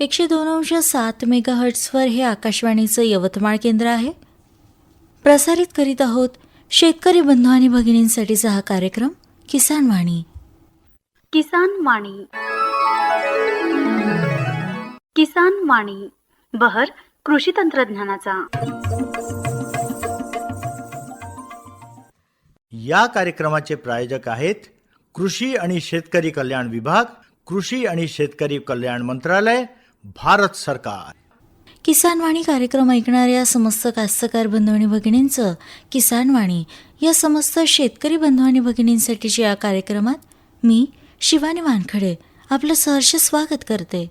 एकशे दोन अंश सात मेगाहर्ट्सवर हे आकाशवाणीचं यवतमाळ केंद्र आहे. प्रसारित करीत आहोत शेतकरी बंधू आणि भगिनींसाठीचा हा कार्यक्रम किसान वाणी. किसान वाणी. किसान वाणी बहर कृषी तंत्रज्ञानाचा. या कार्यक्रमाचे प्रायोजक आहेत कृषी आणि शेतकरी कल्याण विभाग कृषी आणि शेतकरी कल्याण मंत्रालय भारत सरकार. किसानवाणी कार्यक्रम ऐकणाऱ्या समस्त कास्तकार बंधू आणि भगिनींचं किसानवाणी या समस्त शेतकरी बंधू आणि भगिनींसाठीच्या या कार्यक्रमात मी शिवानी वानखडे आपलं सहर्ष स्वागत करते.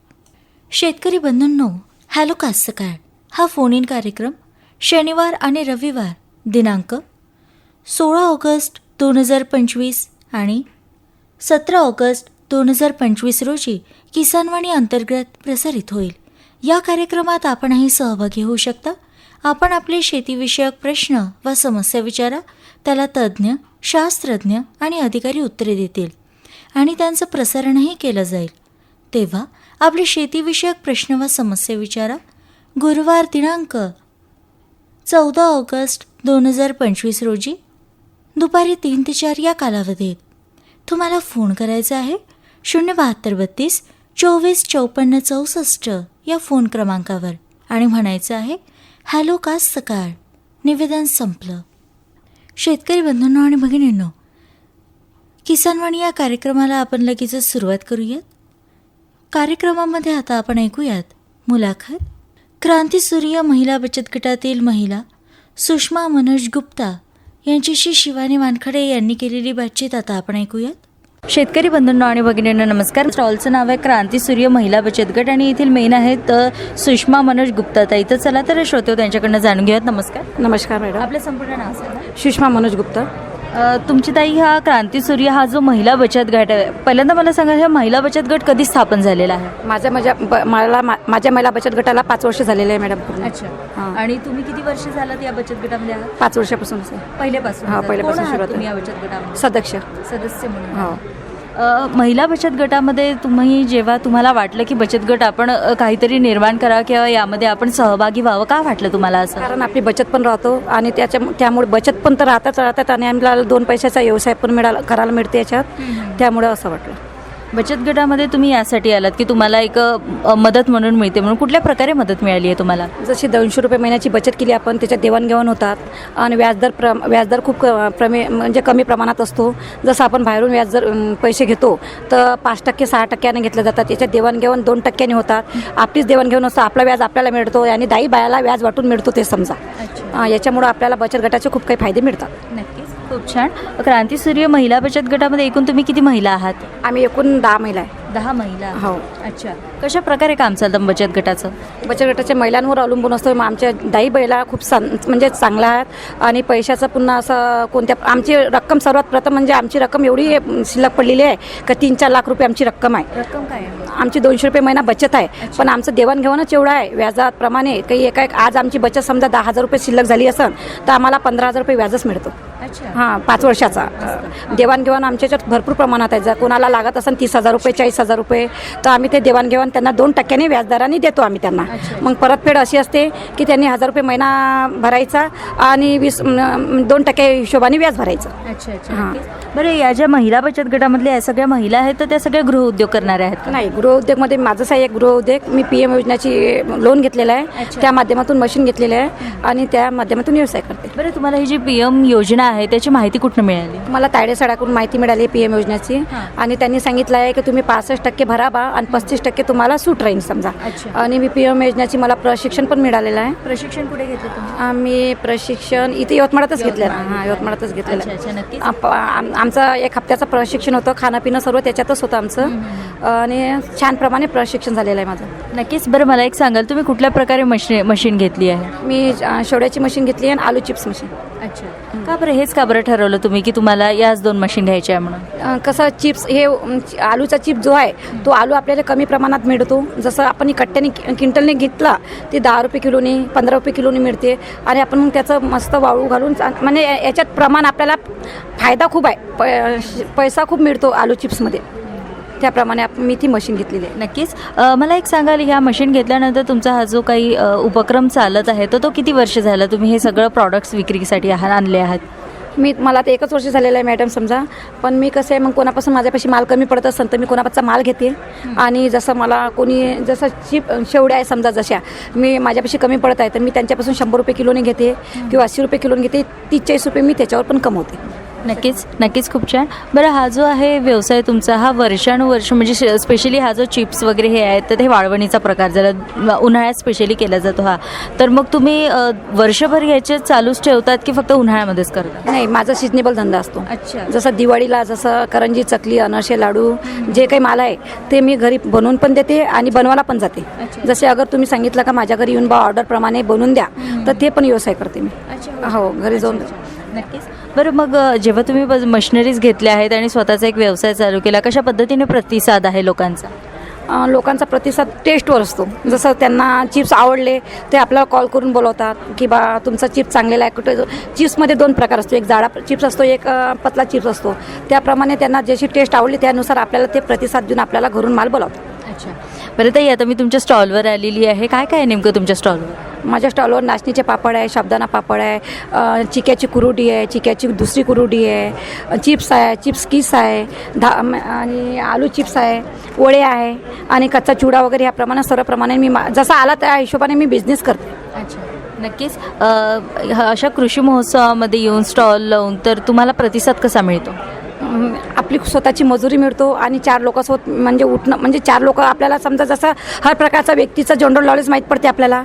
शेतकरी बंधूंनो हॅलो कास्तकार हा फोन इन कार्यक्रम शनिवार आणि रविवार दिनांक सोळा ऑगस्ट दोन हजार पंचवीस आणि सतरा ऑगस्ट दोन हजार पंचवीस रोजी किसानवाणी अंतर्गत प्रसारित होईल. या कार्यक्रमात आपणही सहभागी होऊ शकता. आपण आपले शेतीविषयक प्रश्न व समस्या विचारा त्याला तज्ज्ञ शास्त्रज्ञ आणि अधिकारी उत्तरे देतील आणि त्यांचं प्रसारणही केलं जाईल. तेव्हा आपले शेतीविषयक प्रश्न व समस्या विचारा. गुरुवार दिनांक चौदा ऑगस्ट दोन हजार पंचवीस रोजी दुपारी तीन ते चार या कालावधीत. तुम्हाला फोन करायचा आहे शून्य बहात्तर बत्तीस चोवीस चौपन्न चौसष्ट या फोन क्रमांकावर. आणि म्हणायचं आहे हॅलो का सकाळ. निवेदन संपलं. शेतकरी बंधूंनो आणि भगिनींनो किसानवाणी या कार्यक्रमाला आपण लगेचच सुरुवात करूयात. कार्यक्रमामध्ये आता आपण ऐकूयात. मुलाखत. क्रांतीसूर्य महिला बचत गटातील महिला सुषमा मनोज गुप्ता यांच्याशी शिवानी वानखडे यांनी केलेली बातचीत आता आपण ऐकूयात. शेतकरी बंधूंनो आणि भगिनींनो नमस्कार. स्टॉलचं नाव आहे क्रांती सूर्य महिला बचत गट आणि येथील मेन आहेत सुषमा मनोज गुप्ता. ताई तर चला तर श्रोते त्यांच्याकडनं जाणून घेऊयात. नमस्कार. नमस्कार मॅडम. आपलं संपूर्ण नाव सांगा. सुषमा मनोज गुप्ता. तुमची ताई हा क्रांती सूर्य हा जो महिला बचत गट आहे पहिल्यांदा मला सांगा हा महिला बचत गट कधी स्थापन झालेला आहे? माझ्या माझ्या ब- मला मा- माझ्या महिला बचत गटाला पाच वर्ष झालेले आहे मॅडम पूर्ण. अच्छा. हां. आणि तुम्ही किती वर्ष झालात या बचत गटामध्ये आहात? पाच वर्षापासून पहिल्यापासून. हां, कोण पहिल्यापासून आहात सुरुवात तुम्ही या आहे. बचत गटामध्ये? सदस्य. सदस्य म्हणून. हो. महिला बचत गटामध्ये तुम्ही जेव्हा तुम्हाला वाटलं की बचत गट आपण काहीतरी निर्माण करा किंवा यामध्ये आपण सहभागी व्हावं का वाटलं तुम्हाला असं? कारण आपली बचत पण राहतो आणि त्याच्या त्यामुळे बचत पण तर राहताच राहतात आणि आम्हाला दोन पैशाचा व्यवसाय पण मिळाला करायला मिळते याच्यात. त्यामुळे असं वाटलं. बचत गटामध्ये तुम्ही यासाठी आलात की तुम्हाला एक अ, मदत म्हणून मिळते म्हणून कुठल्या प्रकारे मदत मिळाली आहे तुम्हाला? जशी दोनशे रुपये महिन्याची बचत केली आपण त्याच्यात देवाणघेवाण होतात आणि व्याजदर प्र व्याजदर खूप क- प्रमे म्हणजे कमी प्रमाणात असतो. जसं आपण बाहेरून व्याजदर पैसे घेतो तर पाच टक्के सहा टक्क्याने घेतले जातात. याच्यात देवाणघेवाण दोन टक्क्याने होतात. आपलीच देवाणघेवाण असतं आपला व्याज आपल्याला मिळतो आणि दाई बायाला व्याज वाटून मिळतो ते समजा. अं, याच्यामुळं आपल्याला बचत गटाचे खूप काही फायदे मिळतात. खूप छान. क्रांती सूर्य महिला बचत गटामध्ये एकूण तुम्ही किती महिला आहात? आम्ही एकूण दहा महिला आहे. दहा महिला? हो. अच्छा. कशा प्रकारे काम चालतं बचत गटाचं? बचत गटाच्या महिलांवर अवलंबून असतो. मग आमच्या दाई बैला खूप सन म्हणजे चांगल्या आहेत. आणि पैशाचं पुन्हा असं कोणत्या आमची रक्कम सर्वात प्रथम म्हणजे आमची रक्कम एवढी शिल्लक पडलेली आहे का तीन चार लाख रुपये आमची रक्कम आहे. रक्कम काय आमची दोनशे रुपये महिना बचत आहे. पण आमचं देवाणघेवाणच एवढं आहे. व्याजाप्रमाणे काही एका एक आज आमची बचत समजा दहा हजार रुपये शिल्लक झाली असेल तर आम्हाला पंधरा हजार रुपये व्याजच मिळतो. हां पाच वर्षाचा. देवाणघेवाण आमच्या याच्यात भरपूर प्रमाणात आहे. जर कोणाला लागत असेल तीस हजार रुपये चाळीस हजार रुपये तर आम्ही ते देवाणघेवाण त्यांना दोन टक्क्याने व्याजदराने देतो आम्ही त्यांना. मग परतफेड अशी असते की त्यांनी हजार रुपये महिना भरायचा आणि वीस दोन टक्के हिशोबाने व्याज भरायचं. अच्छा अच्छा. हां. बरं या ज्या महिला बचत गटामधल्या या सगळ्या महिला आहेत तर त्या सगळ्या गृहउद्योग करणाऱ्या आहेत का? नाही गृहउद्योगमध्ये माझंच आहे एक गृहउद्योग मी पी एम योजनाची लोन घेतलेलं आहे. त्या माध्यमातून मशीन घेतलेलं आहे आणि त्या माध्यमातून व्यवसाय करते. बरं तुम्हाला ही जी पी एम योजना आहे त्याची माहिती कुठनं मिळाली? मला तायडे सडाकडून माहिती मिळाली पी एम योजनेची. आणि त्यांनी सांगितलं आहे की तुम्ही पासष्ट टक्के भरा बा आणि पस्तीस टक्के तुम्हाला सूट राहील समजा. आणि मी पी एम योजनेची मला प्रशिक्षण पण मिळालेलं आहे. प्रशिक्षण कुठे घेतलं आम्ही प्रशिक्षण इथे यवतमाळातच घेतलेलं आहे. हां यवतमाळातच घेतलेलं आहे. आमचं एक हप्त्याचं प्रशिक्षण होतं खाणं पिणं सर्व त्याच्यातच होतं आमचं. आणि छान प्रमाणे प्रशिक्षण झालेलं आहे माझं. नक्कीच बरं मला एक सांगाल तुम्ही कुठल्या प्रकारे मशीन मशीन घेतली आहे? मी शेवड्याची मशीन घेतली आहे आणि आलू चिप्स मशीन. का बरं हेच का बरं ठरवलं तुम्ही की तुम्हाला याच दोन मशीन घ्यायच्या आहे म्हणून? अ, कसं चिप्स हे अम, आलूचा चिप जो आहे तो आलू आपल्याला कमी प्रमाणात मिळतो. जसं आपण ही कट्ट्याने कि- क्विंटलने घेतला ते दहा रुपये किलोनी पंधरा रुपये किलोनी मिळते. आणि आपण मग त्याचं मस्त वाळू घालून चा- म्हणजे या- याच्यात प्रमाण आपल्याला फायदा खूप आहे. प पैसा खूप मिळतो आलू चिप्समध्ये त्याप्रमाणे आप- मी ती मशीन घेतलेली आहे. नक्कीच. अ, मला एक सांगाल ह्या मशीन घेतल्यानंतर तुमचा हा जो काही अ, उपक्रम चालत आहे तर तो किती वर्ष झाला? तुम्ही हे सगळं प्रॉडक्ट्स विक्रीसाठी आहात आणले आहात? मी मला आता एकच वर्ष झालेलं आहे मॅडम समजा. पण मी कसं आहे मग कोणापासून माझ्यापाशी माल कमी पडत असेल तर मी कोणापासचा माल घेते. आणि जसं मला कोणी जसं चिप शेवड्या आहे समजा जशा मी माझ्यापाशी कमी पडत आहे तर मी त्यांच्यापासून शंभर रुपये किलोने घेते किंवा अस्सी रुपये किलोने घेते तीस चाळीस रुपये मी त्याच्यावर पण कमवते. नक्कीच नक्कीच खूप छान. बरं हा जो आहे व्यवसाय तुमचा हा वर्षानुवर्ष म्हणजे स्पेशली हा जो चिप्स वगैरे हे आहेत तर हे वाळवणीचा प्रकार झाला उन्हाळ्यात स्पेशली केला जातो हा. तर मग तुम्ही वर्षभर याचे चालूच ठेवतात की फक्त उन्हाळ्यामध्येच करता? नाही माझा सिजनेबल धंदा असतो. अच्छा. जसं दिवाळीला जसं करंजी चकली अनारसे लाडू जे काही माल आहे ते मी घरी बनवून पण देते आणि बनवायला पण जाते. जसे अगर तुम्ही सांगितलं का माझ्या घरी येऊन बा ऑर्डर प्रमाणे बनवून द्या तर ते पण व्यवसाय करते मी. हो घरी जाऊन नक्कीच. बरं मग जेव्हा तुम्ही बस- मशिनरीज घेतल्या आहेत आणि स्वतःचा एक व्यवसाय चालू केला कशा पद्धतीने प्रतिसाद आहे लोकांचा? लोकांचा प्रतिसाद टेस्टवर असतो. जसं त्यांना चिप्स आवडले ते आपल्याला कॉल करून बोलवतात की बा तुमचा चिप्स चांगलेला आहे कुठे चिप्समध्ये दोन प्रकार असतो. एक जाडा चिप्स असतो एक पतला चिप्स असतो. त्याप्रमाणे त्यांना जशी टेस्ट आवडली त्यानुसार आपल्याला ते प्रतिसाद देऊन आपल्याला घरून माल बोलावतात. अच्छा. बरं ताई आता मी तुमच्या स्टॉलवर आलेली आहे. काय काय आहे नेमकं तुमच्या स्टॉलवर? माझ्या स्टॉलवर नाचणीचे पापड आहे शाबदाना पापड आहे चिक्याची कुरुडी आहे चिक्याची दुसरी कुरुडी आहे चिप्स आहे चिप्स किस आहे धा आणि आलू चिप्स आहे वडे आहे आणि कच्चा चिवडा वगैरे ह्या प्रमाणात सर्व प्रमाणे मी मा- जसा आला त्या हिशोबाने मी बिझनेस करते. अच्छा. नक्कीच. अशा कृषी महोत्सवामध्ये येऊन स्टॉल लावून तर तुम्हाला प्रतिसाद कसा मिळतो? आपली स्वतःची मजुरी मिळतो आणि चार लोकांसोबत म्हणजे उठणं म्हणजे चार लोक आपल्याला समजा जसं हर प्रकारचा व्यक्तीचं जनरल नॉलेज माहीत पडते आपल्याला.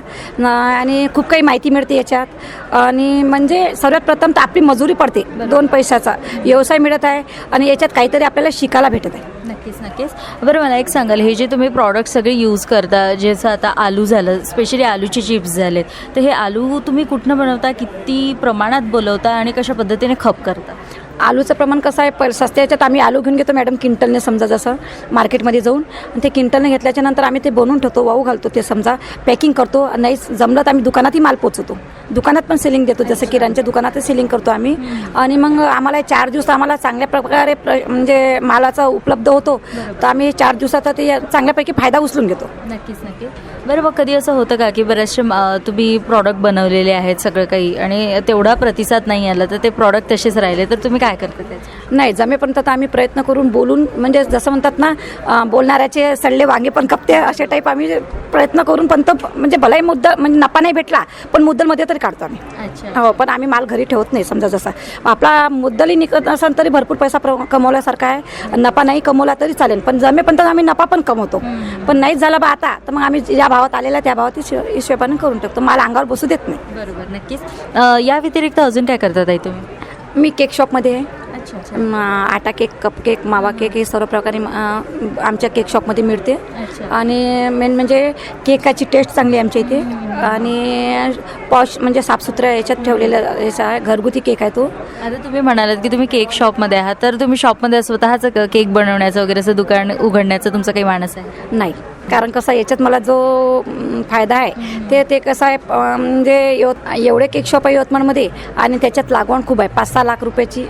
आणि खूप काही माहिती मिळते याच्यात. आणि म्हणजे सर्वात प्रथम तर आपली मजुरी पडते दोन पैशाचा. व्यवसाय मिळत आहे आणि याच्यात काहीतरी आपल्याला शिकायला भेटत आहे. नक्कीच नक्कीच. बरं मला एक सांगाल हे जे तुम्ही प्रॉडक्ट सगळे यूज करता जसं आता आलू झालं स्पेशली आलूचे चिप्स झालेत तर हे आलू तुम्ही कुठनं बनवता किती प्रमाणात बोलवता आणि कशा पद्धतीने खप करता? आलूचं प्रमाण कसं आहे? प सस्त्या याच्यात आम्ही आलू घेऊन घेतो मॅडम क्विंटलने समजा जसं मार्केटमध्ये जाऊन. आणि ते क्विंटलने घेतल्याच्या नंतर आम्ही ते बनवून ठेवतो वाहू घालतो ते समजा. पॅकिंग करतो नाही जमलं तर आम्ही दुकानातही माल पोचवतो. दुकानात पण सेलिंग देतो जसं किराणच्या दुकानातच सेलिंग करतो आम्ही. आणि मग आम्हाला चार दिवस आम्हाला चांगल्या प्रकारे प्र म्हणजे मालाचा उपलब्ध होतो तर आम्ही चार दिवसाचा ते चांगल्यापैकी फायदा उचलून घेतो. नक्कीच नक्कीच. बरं मग कधी असं होतं का की बरेचसे तुम्ही प्रॉडक्ट बनवलेले आहेत सगळं काही आणि तेवढा प्रतिसाद नाही आला तर ते प्रॉडक्ट तसेच राहिले तर तुम्ही काय करता त्याचे नाही जमेपर्यंत तर आम्ही प्रयत्न करून बोलून म्हणजे जसं म्हणतात ना अं, बोलणाऱ्याचे सल्ले वांगे पण कपते असे टाईप आम्ही प्रयत्न करून पण तो म्हणजे भलाही मुद्दा म्हणजे नफा नाही भेटला पण मुद्दलमध्ये तरी काढतो आम्ही. अच्छा. हो पण आम्ही माल घरी ठेवत नाही समजा जसा. आपला मुद्दलही निघत असेल तरी भरपूर पैसा प्र कमवल्यासारखा आहे. नफा नाही कमवला तरी चालेल पण जमेपर्यंत आम्ही नफा पण कमवतो. पण नाहीच झालं बा आता तर मग आम्ही ज्या भावात आलेला त्या भावात हिशो- हिशोबाने करून टाकतो. माल अंगावर बसू देत नाही. बरोबर नक्कीच. अं, या व्यतिरिक्त अजून काय करतात तुम्ही? मी केक शॉपमध्ये आहे. अच्छा अच्छा. म, आटा केक कप केक मावा केक हे सर्व प्रकारे अ, आमच्या केक शॉपमध्ये मिळते. अच्छा. आणि मेन म्हणजे केकाची टेस्ट चांगली आहे आमच्या इथे. आणि पॉश म्हणजे साफसुथऱ्या याच्यात ठेवलेला याचा आहे घरगुती केक आहे तो. आता तुम्ही म्हणालात की तुम्ही केक शॉपमध्ये आहात. तर तुम्ही शॉपमध्ये स्वतःचं क- केक बनवण्याचं वगैरे असं दुकान उघडण्याचं तुमचं काही मानस आहे? नाही. कारण कसं आहे, याच्यात मला जो फायदा आहे ते ते कसं आहे म्हणजे यवत एवढे केक शॉप आहे यवतमाळमध्ये आणि त्याच्यात लागवण खूप आहे. पाच सहा लाख रुपयाची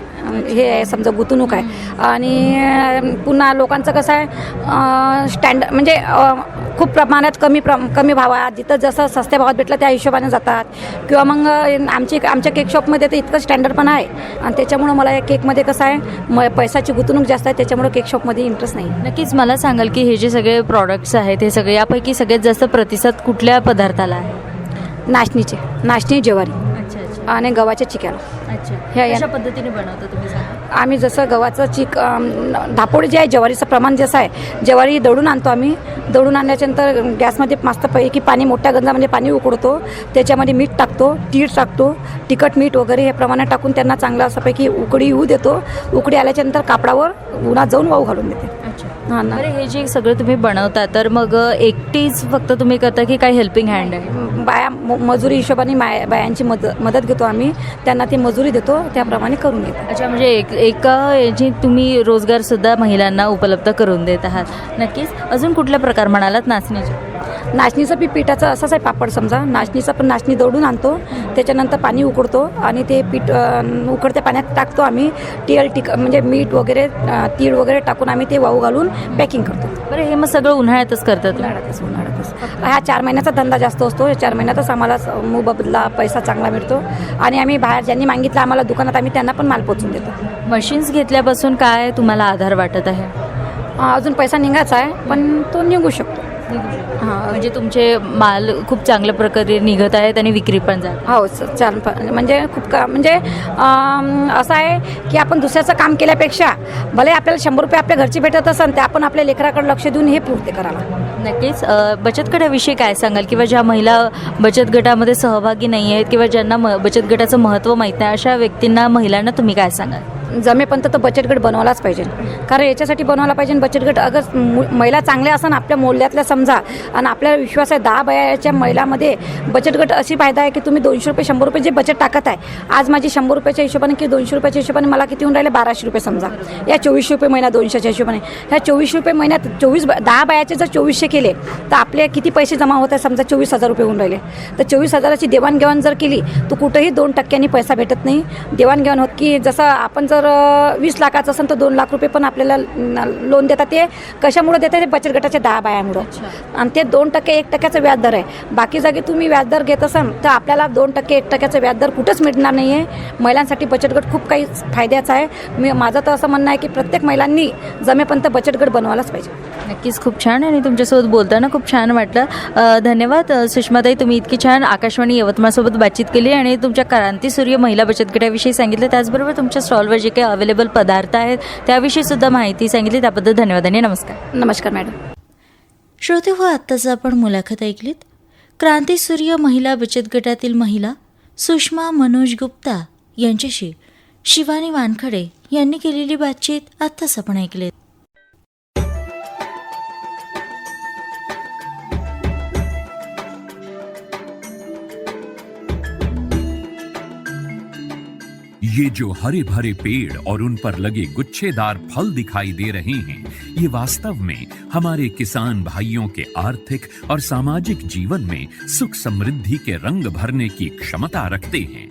हे आहे समजा गुंतवणूक आहे. आणि पुन्हा लोकांचं कसं आहे स्टँड म्हणजे खूप प्रमाणात कमी प्र कमी भावात जिथं जसं सस्त्या भावात भेटलं त्या हिशोबाने जातात. किंवा मग आमची आमच्या केक शॉपमध्ये तर इतकं स्टँडर्ड पण आहे. आणि त्याच्यामुळं मला या केकमध्ये कसं आहे म पैशाची गुंतवणूक जास्त आहे. त्याच्यामुळे केक शॉपमध्ये इंटरेस्ट नाही. नक्कीच मला सांगाल की हे जे सगळे प्रॉडक्ट्स आहेत हे सगळे. यापैकी सगळ्यात जास्त प्रतिसाद कुठल्या पदार्थाला आहे? नाचणीचे. नाचणी ज्वारी. अच्छा अच्छा. आणि गव्हाच्या चिक्याला. अच्छा. ह्या- कशा पद्धतीने बनवता तुम्ही सांगा? आम्ही जसं गव्हाचं चिक अम, धापोळी जे आहे ज्वारीचं प्रमाण जसं आहे ज्वारी दळून आणतो आम्ही. दळून आणल्याच्यानंतर गॅसमध्ये मस्तपैकी पाणी मोठ्या गंजामध्ये पाणी उकडतो. त्याच्यामध्ये मीठ टाकतो तीळ टाकतो. तिखट मीठ वगैरे हे प्रमाणात टाकून त्यांना चांगलं असंपैकी उकडी येऊ देतो. उकडी आल्याच्यानंतर कापडावर उन्हात जाऊन वाऊ घालून देते. अच्छा हां ना. बरं हे जे सगळं तुम्ही बनवता तर मग एकटीच फक्त तुम्ही करता की काही हेल्पिंग हँड आहे? बाया म- मजुरी हिशोबाने माय बायांची मद मदत घेतो आम्ही. त्यांना ती मजुरी देतो त्याप्रमाणे करून घेतो. अच्छा म्हणजे एक एका याची तुम्ही रोजगार सुद्धा महिलांना उपलब्ध करून देत आहात. नक्कीच. अजून कुठला प्रकार म्हणालात नाचणीचे नाचणीचं बी पिठाचं असंच आहे पापड समजा. नाचणीचं पण नाचणी दौडून आणतो. त्याच्यानंतर पाणी उकडतो आणि ते पीठ उकडत्या पाण्यात टाकतो आम्ही. तेल टिक म्हणजे मीठ वगैरे तीळ वगैरे टाकून आम्ही ते वाऊ घालून पॅकिंग करतो. बरं हे मग सगळं उन्हाळ्यातच करतात उन्हाळ्यातच उन्हाळ्यातच. हा चार महिन्याचा धंदा जास्त असतो. या चार महिन्यातच आम्हाला मोबदला पैसा चांगला मिळतो. आणि आम्ही बाहेर ज्यांनी मागितलं आम्हाला दुकानात आम्ही त्यांना पण माल पोचून देतो. मशीन्स घेतल्यापासून काय तुम्हाला आधार वाटत आहे? अजून पैसा निघायचा आहे पण तो निघू शकतो. हां म्हणजे तुमचे माल खूप चांगल्या प्रकारे निघत आहेत आणि विक्री पण जात हो स- छान प- म्हणजे खूप का म्हणजे अम, असं आहे की आपण दुसऱ्याचं काम केल्यापेक्षा भले आपल्याला शंभर रुपये आपल्या घरची भेटत असेल ते आपण आपल्या लेकराकडे लक्ष देऊन हे पूर्ती करावं. नक्कीच अ, बचत गटाविषयी काय सांगाल? किंवा ज्या महिला बचत गटामध्ये सहभागी नाही आहेत किंवा ज्यांना म बचत गटाचं महत्त्व माहीत नाही अशा व्यक्तींना महिलांना तुम्ही काय सांगाल? जमेपर्यंत तर बचत गट बनवायलाच पाहिजे. कारण याच्यासाठी बनवायला पाहिजे बचत गट अगर मु- महिला चांगल्या असन आपल्या मोल्यातल्या समजा आणि आपल्याला विश्वास आहे दहा बयाच्या महिलामध्ये बचत गट अशी फायदा आहे की तुम्ही दोनशे रुपये शंभर रुपये जे बचत टाकत आहे आज माझी शंभर रुपयाच्या हिशोबाने की दोनशे रुपयाच्या हिशोबाने मला किती होऊन राहिले? बाराशे रुपये समजा. या चोवीसशे रुपये महिना दोनशेच्या हिशोबाने. ह्या चोवीसशे रुपये महिन्यात चोवीस दहा बायाचे जर चोवीसशे केले तर आपले किती पैसे जमा होत आहे? समजा चोवीस हजार रुपये होऊन राहिले. तर चोवीस हजाराची देवाणघेवाण जर केली तर कुठंही दोन टक्क्यांनी पैसा भेटत नाही. देवाणघेवाण होत की जसं आपण जर अं, वीस लाखाचं असेल तर दोन लाख रुपये पण आपल्याला लोन देतात. ते कशामुळे देतात? ते बचत गटाच्या दहा बायामुळं. आणि ते दोन टक्के एक टक्क्याचं व्याजदर आहे. बाकी जागी तुम्ही व्याजदर घेत असाल तर आपल्याला दोन टक्के एक टक्क्याचं व्याजदर कुठंच मिळणार नाही आहे महिलांसाठी बचत गट खूप काही फायद्याचा आहे. मी माझं तर असं म्हणणं आहे की प्रत्येक महिलांनी जमेपर्यंत बचत गट बनवायलाच पाहिजे. नक्कीच खूप छान आणि तुमच्यासोबत बोलताना खूप छान वाटलं. धन्यवाद. सुषमाताई तुम्ही इतकी छान आकाशवाणी यवतमाळसोबत बातचीत केली आणि तुमच्या क्रांती सूर्य महिला बचत गटाविषयी सांगितलं. त्याचबरोबर तुमच्या स्टॉलवर जे काही अवेलेबल पदार्थ आहेत त्याविषयी सुद्धा माहिती सांगितली. त्याबद्दल धन्यवाद आणि नमस्कार. नमस्कार मॅडम. श्रोते हो आत्ताच आपण मुलाखत ऐकलीत. क्रांती सूर्य महिला बचत गटातील महिला सुषमा मनोज गुप्ता यांच्याशी शिवानी वानखडे यांनी केलेली बातचीत आत्ताच आपण ऐकलीत. ये जो हरे भरे पेड़ और उन पर लगे गुच्छेदार फल दिखाई दे रहे हैं, ये वास्तव में हमारे किसान भाइयों के आर्थिक और सामाजिक जीवन में सुख समृद्धि के रंग भरने की क्षमता रखते हैं।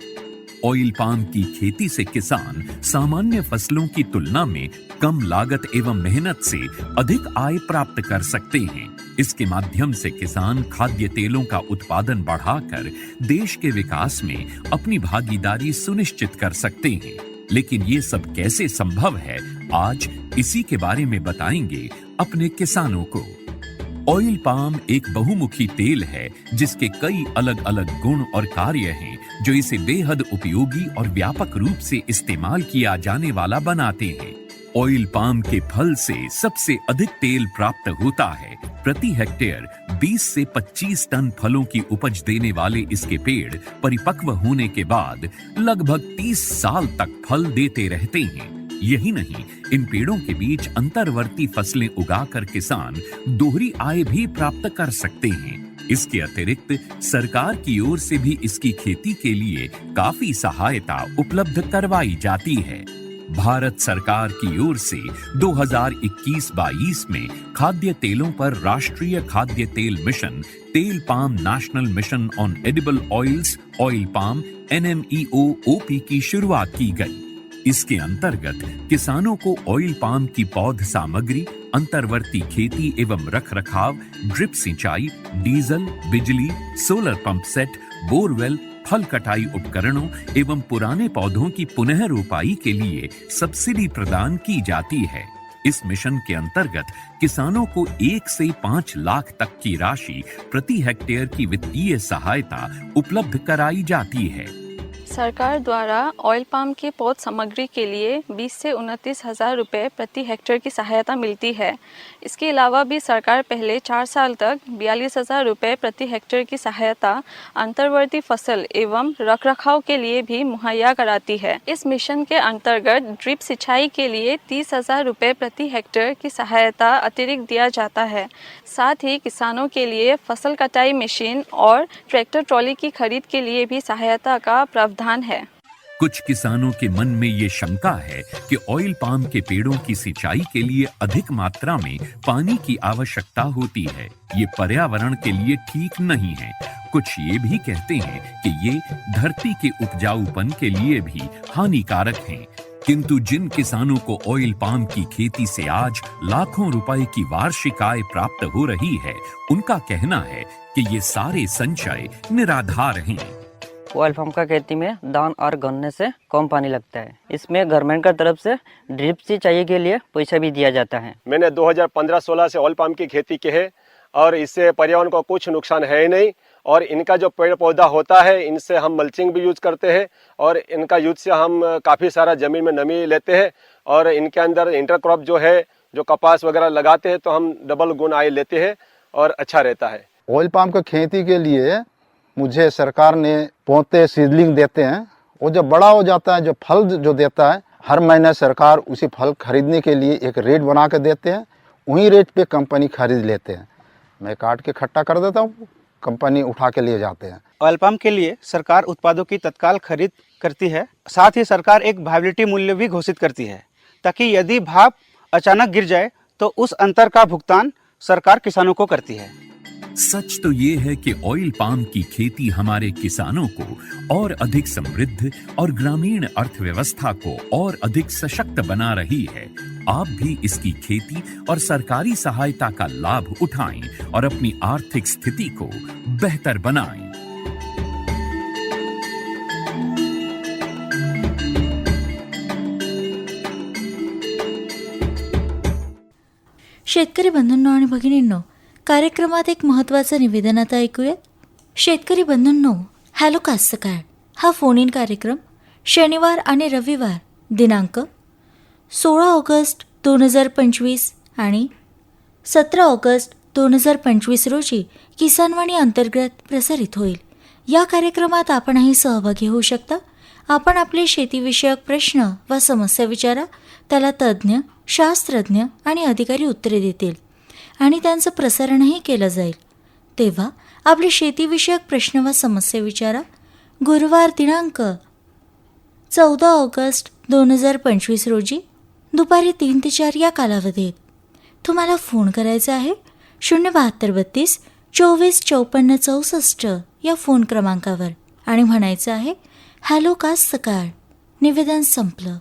ऑयल पाम की खेती से किसान सामान्य फ़सलों की तुलना में कम लागत एवं मेहनत से अधिक आय प्राप्त कर सकते हैं। इसके माध्यम से किसान खाद्य तेलों का उत्पादन बढ़ाकर देश के विकास में अपनी भागीदारी सुनिश्चित कर सकते हैं। लेकिन ये सब कैसे संभव है, आज इसी के बारे में बताएँगे अपने किसानों को। ऑयल पाम एक बहुमुखी तेल है, जिसके कई अलग अलग गुण और कार्य हैं, जो इसे बेहद उपयोगी और व्यापक रूप से इस्तेमाल किया जाने वाला बनाते हैं। ऑयल पाम के फल से सबसे अधिक तेल प्राप्त होता है। प्रति हेक्टेयर 20 से 25 टन फलों की उपज देने वाले इसके पेड़ परिपक्व होने के बाद लगभग 30 साल तक फल देते रहते हैं। यही नहीं, इन पेड़ों के बीच अंतर्वर्ती फ़सलें उगाकर किसान दोहरी आय भी प्राप्त कर सकते हैं। इसके अतिरिक्त सरकार की ओर से भी इसकी खेती के लिए काफ़ी सहायता उपलब्ध करवाई जाती है। भारत सरकार की ओर से 2021-22 में खाद्य तेलों पर राष्ट्रीय खाद्य तेल मिशन, तेल palm national mission on edible oils, oil palm, NMEO, OP की शुरुआत की गई। इसके अंतर्गत किसानों को ऑयल पाम की पौध सामग्री, अंतर्वर्ती खेती एवं रख रखाव ड्रिप सिंचाई, डीजल, बिजली, सोलर पंप सेट, बोरवेल, फल कटाई उपकरणों एवं पुराने पौधों की पुनः रोपाई के लिए सब्सिडी प्रदान की जाती है। इस मिशन के अंतर्गत किसानों को एक से पाँच लाख तक की राशि प्रति हेक्टेयर की वित्तीय सहायता उपलब्ध कराई जाती है। सरकार द्वारा ऑयल पाम की पौध सामग्री के लिए 20 से उनतीस हज़ार रुपये प्रति हेक्टेयर की सहायता मिलती है। इसके अलावा भी सरकार पहले चार साल तक बयालीस हज़ार रुपये प्रति हेक्टेयर की सहायता अंतर्वर्ती फ़सल एवं रखरखाव के लिए भी मुहैया कराती है। इस मिशन के अंतर्गत ड्रिप सिंचाई के लिए तीस हज़ार रुपये प्रति हेक्टेयर की सहायता अतिरिक्त दिया जाता है। साथ ही किसानों के लिए फ़सल कटाई मशीन और ट्रैक्टर ट्रॉली की खरीद के लिए भी सहायता का प्रावधान है। कुछ किसानों के मन में ये शंका है कि ऑयल पाम के पेड़ों की सिंचाई के लिए अधिक मात्रा में पानी की आवश्यकता होती है। ये पर्यावरण के लिए ठीक नहीं है। कुछ ये भी कहते हैं कि ये धरती के उपजाऊपन के लिए भी हानिकारक हैं। किंतु जिन किसानों को ऑयल पाम की खेती से आज लाखों रुपए की वार्षिक आय प्राप्त हो रही है, उनका कहना है कि ये सारे संचय निराधार हैं। ऑयल पम्प का खेती में दान और गन्ने से कम पानी लगता है। इसमें गवर्नमेंट का तरफ़ से ड्रिप सिंचाई के लिए पैसा भी दिया जाता है। मैंने 2015-16 से ऑयल पाम की खेती की है और इससे पर्यावरण को कुछ नुकसान है ही नहीं और इनका जो पेड़ पौधा होता है इनसे हम मल्चिंग भी यूज़ करते हैं और इनका यूज़ से हम काफ़ी सारा ज़मीन में नमी लेते हैं और इनके अंदर इंटरक्रॉप जो है जो कपास वगैरह लगाते हैं तो हम डबल गुण आय लेते हैं और अच्छा रहता है। ऑयल पाम का खेती के लिए मुझे सरकार ने पौधे सीडलिंग देते हैं, वो जब बड़ा हो जाता है, जो फल जो देता है, हर महीने सरकार उसी फल खरीदने के लिए एक रेट बना के देते हैं वही रेट पे कंपनी खरीद लेते हैं। मैं काट के इकट्ठा कर देता हूँ, कंपनी उठा के लिए जाते हैं। ऑयल पम्प के लिए सरकार उत्पादों की तत्काल खरीद करती है, साथ ही सरकार एक वायबिलिटी मूल्य भी घोषित करती है, ताकि यदि भाव अचानक गिर जाए तो उस अंतर का भुगतान सरकार किसानों को करती है। सच तो ये है कि ऑयल पाम की खेती हमारे किसानों को और अधिक समृद्ध और ग्रामीण अर्थव्यवस्था को और अधिक सशक्त बना रही है। आप भी इसकी खेती और सरकारी सहायता का लाभ उठाएँ और अपनी आर्थिक स्थिति को बेहतर बनाएँ। शेतकरी बंधूंनो आणि कार्यक्रमात एक महत्त्वाचं निवेदन आता ऐकूयात. शेतकरी बंधूंनो हॅलो कास्तकार. हा फोन इन कार्यक्रम शनिवार आणि रविवार दिनांक सोळा ऑगस्ट दोन हजार पंचवीस आणि सतरा ऑगस्ट दोन हजार पंचवीस रोजी किसानवाणी अंतर्गत प्रसारित होईल. या कार्यक्रमात आपणही सहभागी होऊ शकता. आपण आपले शेतीविषयक प्रश्न व समस्या विचारा. त्याला तज्ज्ञ शास्त्रज्ञ आणि अधिकारी उत्तरे देतील. आणि त्यांचं प्रसारणही केलं जाईल. तेव्हा आपले शेतीविषयक प्रश्न व समस्या विचारा. गुरुवार दिनांक चौदा ऑगस्ट दोन हजार पंचवीस रोजी दुपारी तीन ते चार या कालावधीत. तुम्हाला फोन करायचा आहे. शून्य बहात्तर बत्तीस चोवीस चौपन्न चौसष्ट या फोन क्रमांकावर. आणि म्हणायचं आहे हॅलो का सकाळ. निवेदन संपलं.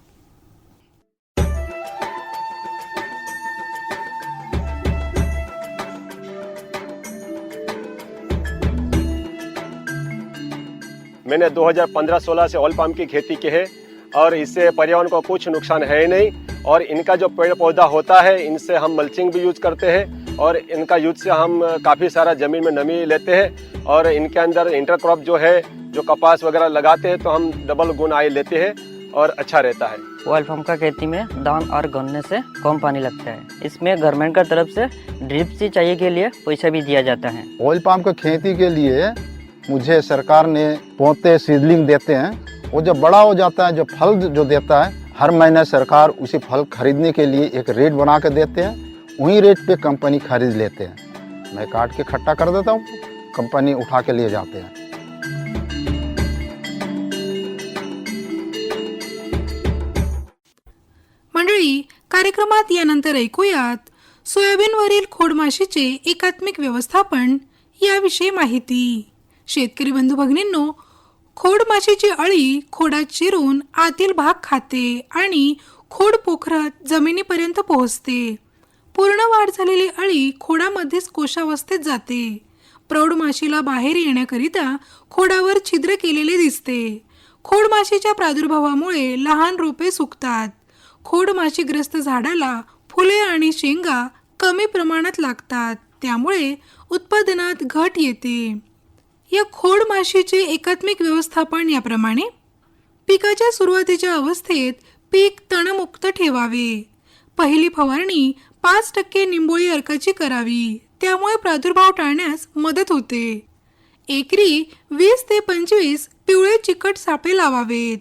मैंने 2015-16 से ऑयल पाम की खेती की है और इससे पर्यावरण को कुछ नुकसान है ही नहीं। और इनका जो पेड़ पौधा होता है इनसे हम मल्चिंग भी यूज़ करते हैं और इनका यूज़ से हम काफ़ी सारा ज़मीन में नमी लेते हैं और इनके अंदर इंटरक्रॉप जो है जो कपास वगैरह लगाते हैं तो हम डबल गुण आय लेते हैं और अच्छा रहता है। ऑयल पम्प का खेती में धान और गन्ने से कम पानी लगता है। इसमें गवर्नमेंट का तरफ़ से ड्रिप सिंचाई के लिए पैसा भी दिया जाता है। ऑयल पाम का खेती के लिए मुझे सरकार ने पौते सीडलिंग देते हैं वो जब बड़ा हो जाता है जो फल जो देता है हर महीने सरकार उसी फल खरीदने के लिए एक रेट बना के देते हैं वहीं रेट पे कंपनी खरीद लेते हैं। मैं काट के इकट्ठा कर देता हूँ कंपनी उठा के लिए जाते हैं। मंडळी कार्यक्रमात यानंतर ऐकूयात सोयाबीनवरील खोडमाशीचे एकात्मिक व्यवस्थापन याविषयी माहिती. शेतकरी बंधू भगिनींनो खोडमाशीची अळी खोडात चिरून आतील भाग खाते आणि खोड पोखरत जमिनीपर्यंत पोहोचते. पूर्ण वाढ झालेली अळी खोडामध्येच कोशावस्थेत जाते. प्रौढ माशीला बाहेर येण्याकरिता खोडावर छिद्र केलेले दिसते. खोडमाशीच्या प्रादुर्भावामुळे लहान रोपे सुकतात. खोडमाशीग्रस्त झाडाला फुले आणि शेंगा कमी प्रमाणात लागतात. त्यामुळे उत्पादनात घट येते. या खोड माशीचे एकात्मिक व्यवस्थापन याप्रमाणे पिकाच्या सुरुवातीच्या अवस्थेत पीक तणमुक्त ठेवावे. पहिली फवारणी पाच टक्के निंबोळी अर्काची करावी. त्यामुळे प्रादुर्भाव टाळण्यास मदत होते. एकरी वीस ते पंचवीस पिवळे चिकट सापे लावावेत.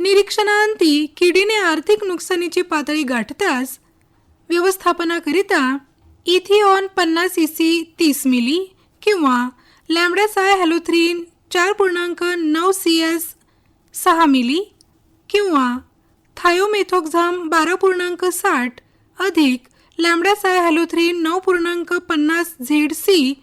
निरीक्षणांती किडीने आर्थिक नुकसानीची पातळी गाठताच व्यवस्थापनाकरिता इथिऑन पन्नास सी सी तीस मिली किंवा लॅमडासाय हॅलोथ्रीन चार पूर्णांक नऊ सी एस सहा मिली किंवा थायोमेथोक्झाम बारा पूर्णांक साठ अधिक लॅमडासाय हॅलोथ्रीन नऊ पूर्णांक पन्नास झेड सी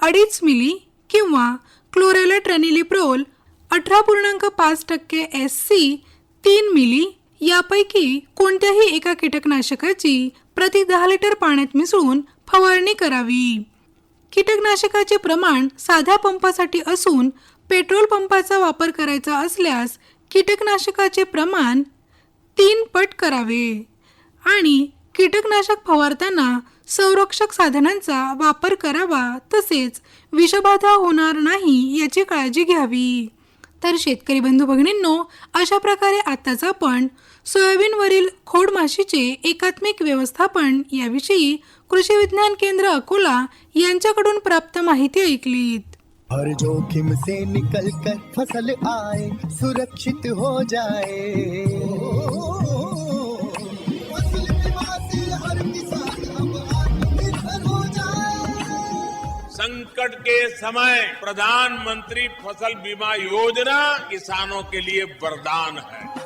अडीच मिली किंवा क्लोरेला ट्रॅनिलिप्रोल अठरा पूर्णांक पाच टक्के एस सी तीन मिली यापैकी कोणत्याही एका कीटकनाशकाची प्रति दहा लिटर पाण्यात मिसळून फवारणी करावी. कीटकनाशकाचे प्रमाण साध्या पंपासाठी असून पेट्रोल पंपाचा वापर करायचा असल्यास कीटकनाशकाचे प्रमाण तीन पट करावे. आणि कीटकनाशक फवारताना संरक्षक साधनांचा वापर करावा तसेच विषबाधा होणार नाही याची काळजी घ्यावी. तर शेतकरी बंधू भगिनींनो अशा प्रकारे आत्ताच आपण सोयाबीनवरील खोडमाशीचे एकात्मिक व्यवस्थापन याविषयी कृषी विज्ञान केंद्र अकोला यांच्याकडून प्राप्त माहिती ऐकलीत. हर जोखिम से निकल कर फसल आए सुरक्षित हो हो जाए। संकट के समय प्रधानमंत्री फसल बीमा योजना किसानों के लिए वरदान है।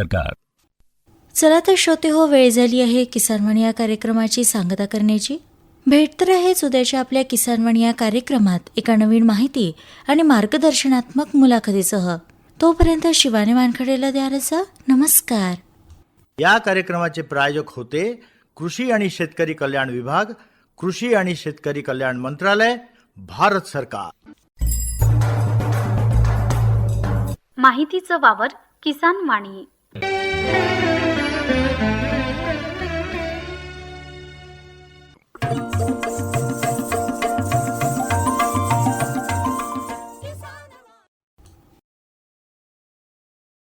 सरकार. चला तर श्रोते हो वेळ झाली आहे किसानवाणी या कार्यक्रमाची सांगता करण्याची. भेट तर आहेच उद्याच्या आपल्या किसानवाणी या कार्यक्रमात एका नवीन माहिती आणि मार्गदर्शनात्मक मुलाखतीसह. तोपर्यंत शिवानी वानखडेला द्या रजा नमस्कार. या कार्यक्रमाचे प्रायोजक होते कृषी आणि शेतकरी कल्याण विभाग कृषी आणि शेतकरी कल्याण मंत्रालय भारत सरकार. माहितीचं वावर किसान वाणी.